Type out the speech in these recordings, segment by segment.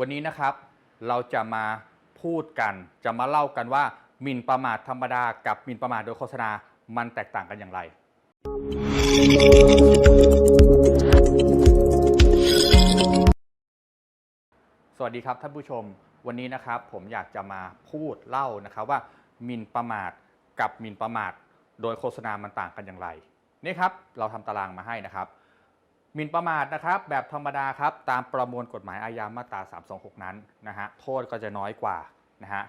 วันนี้นะครับเราจะมาพูดกัน จะมาเล่ากันว่าหมิ่นประมาทธรรมดากับหมิ่นประมาทโดยโฆษณา มันแตกต่างกันอย่างไร สวัสดีครับท่านผู้ชม วันนี้นะครับผมอยากจะมาพูดเล่านะครับว่าหมิ่นประมาทกับหมิ่นประมาท โดยโฆษณา มันต่างกันอย่างไร นี่ครับเราทำตารางมาให้นะครับ หมิ่นประมาทนะครับแบบธรรมดาครับตามประมวลกฎหมายอาญามาตรา 326 นั้นนะฮะโทษก็จะน้อยกว่านะฮะ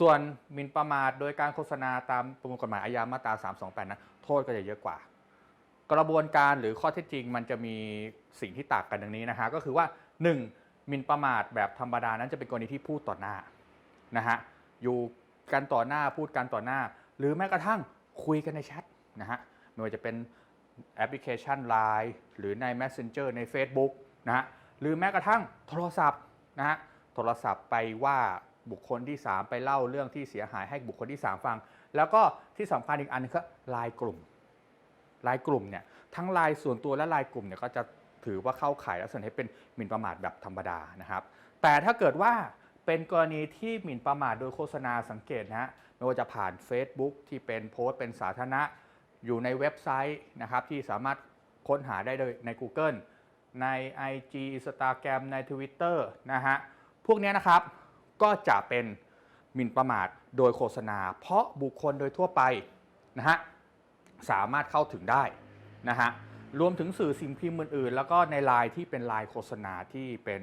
ส่วนหมิ่นประมาทโดยการโฆษณาตามประมวลกฎหมายอาญามาตรา 328 นั้นโทษก็จะเยอะกว่า กระบวนการหรือข้อเท็จจริงมันจะมีสิ่งที่ต่างกันดังนี้นะฮะก็คือว่า 1. หมิ่นประมาทแบบธรรมดานั้นจะเป็นกรณีที่พูดต่อหน้านะฮะอยู่กันต่อหน้าพูดกันต่อหน้า หรือแม้กระทั่งคุยกันในแชทนะฮะไม่ว่าจะเป็น แอปพลิเคชัน Line หรือใน Messenger ใน Facebook นะฮะหรือแม้กระทั่งโทรศัพท์นะฮะโทรศัพท์ไปว่าบุคคลที่ 3 ไปเล่าเรื่องที่เสียหายให้บุคคลที่ 3 ฟัง แล้วก็ที่สำคัญอีกอันนึงก็ไลน์กลุ่มลายกลุ่มเนี่ยทั้งลายส่วนตัวและลายกลุ่มเนี่ยก็จะถือว่าเข้าข่ายลักษณะให้เป็นหมิ่นประมาทแบบธรรมดานะครับ แต่ถ้าเกิดว่าเป็นกรณีที่หมิ่นประมาทโดยโฆษณาสังเกตนะฮะไม่ว่าจะผ่าน Facebook ที่เป็นโพสต์เป็นสาธารณะ อยู่ในเว็บไซต์นะครับที่สามารถค้นหาได้โดยใน Google ใน IG Instagram ใน Twitter นะฮะ พวกเนี้ยนะครับก็จะเป็นหมิ่นประมาทโดยโฆษณา เพราะบุคคลโดยทั่วไปนะฮะสามารถเข้าถึงได้นะฮะรวมถึงสื่อสิ่งพิมพ์อื่นๆ แล้วก็ในไลน์ที่เป็นไลน์โฆษณาที่เป็น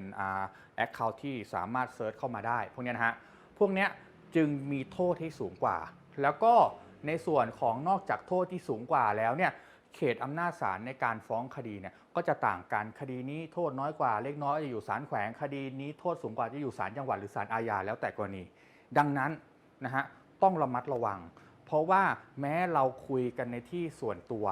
แอคเคาท์ที่สามารถเซิร์ชเข้ามาได้ พวกเนี้ยนะฮะ พวกเนี้ยจึงมีโทษที่สูงกว่า แล้วก็ ในส่วนของนอกจากโทษที่สูงกว่าแล้วเนี่ยเขตอำนาจศาลในการฟ้องคดีเนี่ยก็จะต่างกันคดีนี้โทษน้อยกว่า เล็กน้อยจะอยู่ศาลแขวงคดีนี้โทษสูงกว่าจะอยู่ศาลจังหวัดหรือศาลอาญาแล้วแต่กรณี ดังนั้นนะฮะต้องระมัดระวัง เพราะว่าแม้เราคุยกันในที่ส่วนตัว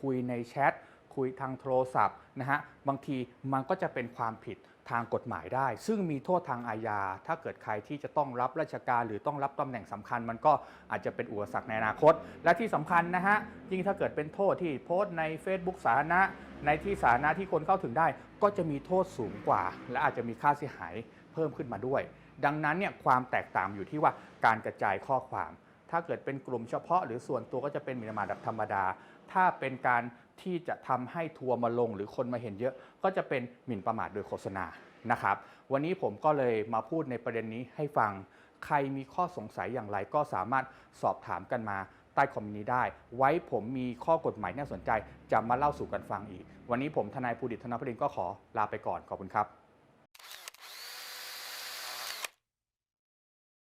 คุยในแชทคุยทางโทรศัพท์นะฮะบางทีมันก็จะเป็นความผิด ทางกฎหมายได้ ซึ่งมีโทษทางอาญา ถ้าเกิดใครที่จะต้องรับราชการหรือต้องรับตำแหน่งสำคัญ มันก็อาจจะเป็นอุปสรรคในอนาคต และที่สำคัญนะฮะยิ่งถ้าเกิดเป็นโทษที่โพสต์ใน Facebook สาธารณะในที่สาธารณะที่คนเข้าถึงได้ ก็จะมีโทษสูงกว่า และอาจจะมีค่าเสียหายเพิ่มขึ้นมาด้วย ดังนั้นเนี่ยความแตกต่างอยู่ที่ว่าการกระจายข้อความ ถ้าเกิดเป็นกลุ่มเฉพาะ หรือส่วนตัวก็จะเป็นมินมาทแบบธรรมดา ถ้าเป็นการ ที่จะทำให้ทัวร์มาลงหรือคนมาเห็นเยอะ ก็จะเป็นหมิ่นประมาทโดยโฆษณานะครับ วันนี้ผมก็เลยมาพูดในประเด็นนี้ให้ฟัง ใครมีข้อสงสัยอย่างไรก็สามารถสอบถามกันมาใต้คอมเมนต์นี้ได้ ไว้ผมมีข้อกฎหมายน่าสนใจ จะมาเล่าสู่กันฟังอีก วันนี้ผมทนายภูดิตธนพดินก็ขอลาไปก่อนขอบคุณครับ